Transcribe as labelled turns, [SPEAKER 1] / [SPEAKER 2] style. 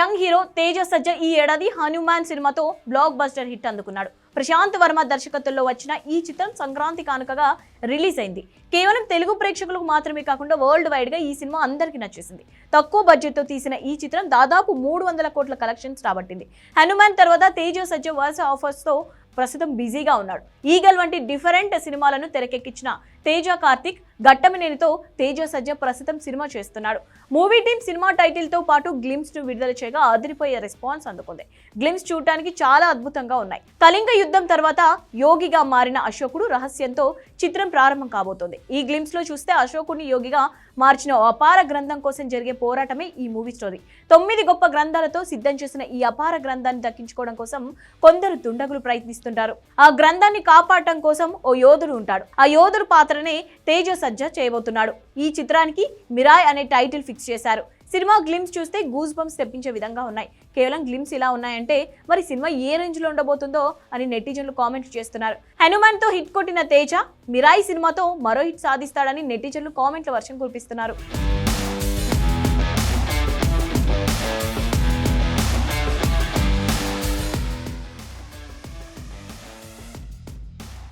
[SPEAKER 1] Young hero Teja సజ్జ ఈ ఏడాది హనుమాన్ సినిమాతో బ్లాక్ బస్టర్ హిట్ అందుకున్నాడు. ప్రశాంత్ వర్మ దర్శకత్వంలో వచ్చిన ఈ చిత్రం సంక్రాంతి కానుకగా రిలీజ్ అయింది. కేవలం తెలుగు ప్రేక్షకులకు మాత్రమే కాకుండా వరల్డ్ వైడ్గా ఈ సినిమా అందరికీ నచ్చేసింది. తక్కువ బడ్జెట్తో తీసిన ఈ చిత్రం దాదాపు మూడు వందల కోట్ల కలెక్షన్స్ రాబట్టింది. హనుమాన్ తర్వాత తేజ సజ్జ వరుస ఆఫర్స్తో ప్రస్తుతం బిజీగా ఉన్నాడు. ఈగల్ వంటి డిఫరెంట్ సినిమాలను తెరకెక్కించిన తేజ కార్తిక్ గట్టమినేనితో తేజ సజ్జ ప్రస్తుతం సినిమా చేస్తున్నాడు. మూవీ టీమ్ సినిమా టైటిల్తో పాటు గ్లిమ్స్ను విడుదల చేయగా అదిరిపోయే రెస్పాన్స్ అందుకుంది. గ్లిమ్స్ చూడటానికి చాలా అద్భుతంగా ఉన్నాయి. కళింగ యుద్ధం తర్వాత యోగిగా మారిన అశోకుడు రహస్యంతో చిత్రం ప్రారంభం కాబోతోంది. ఈ గ్లిమ్స్లో చూస్తే అశోకుడిని యోగిగా మార్చిన అపార గ్రంథం కోసం జరిగే పోరాటమే ఈ మూవీ స్టోరీ. తొమ్మిది గొప్ప గ్రంథాలతో సిద్ధం చేసిన ఈ అపార గ్రంథాన్ని దక్కించుకోవడం కోసం కొందరు దుండగులు ప్రయత్నిస్తుంటారు ఆ గ్రంథాన్ని కాపాడటం కోసం ఓ యోధుడు ఉంటాడు. ఆ యోధుడు పాత్రనే తేజ సజ్జ చేయబోతున్నాడు. ఈ చిత్రానికి మిరాయ్ అనే టైటిల్ ఫిక్స్ చేశారు. సినిమా గ్లిమ్స్ చూస్తే గూస్ బంప్స్ తెప్పించే విధంగా ఉన్నాయి. కేవలం గ్లిమ్స్ ఇలా ఉన్నాయంటే మరి సినిమా ఏ రేంజ్లో ఉండబోతుందో అని నెటిజన్లు కామెంట్ చేస్తున్నారు. హనుమాన్తో హిట్ కొట్టిన తేజ మిరాయి సినిమాతో మరో హిట్ సాధిస్తాడని నెటిజన్లు కామెంట్ల వర్షం కురిపిస్తున్నారు.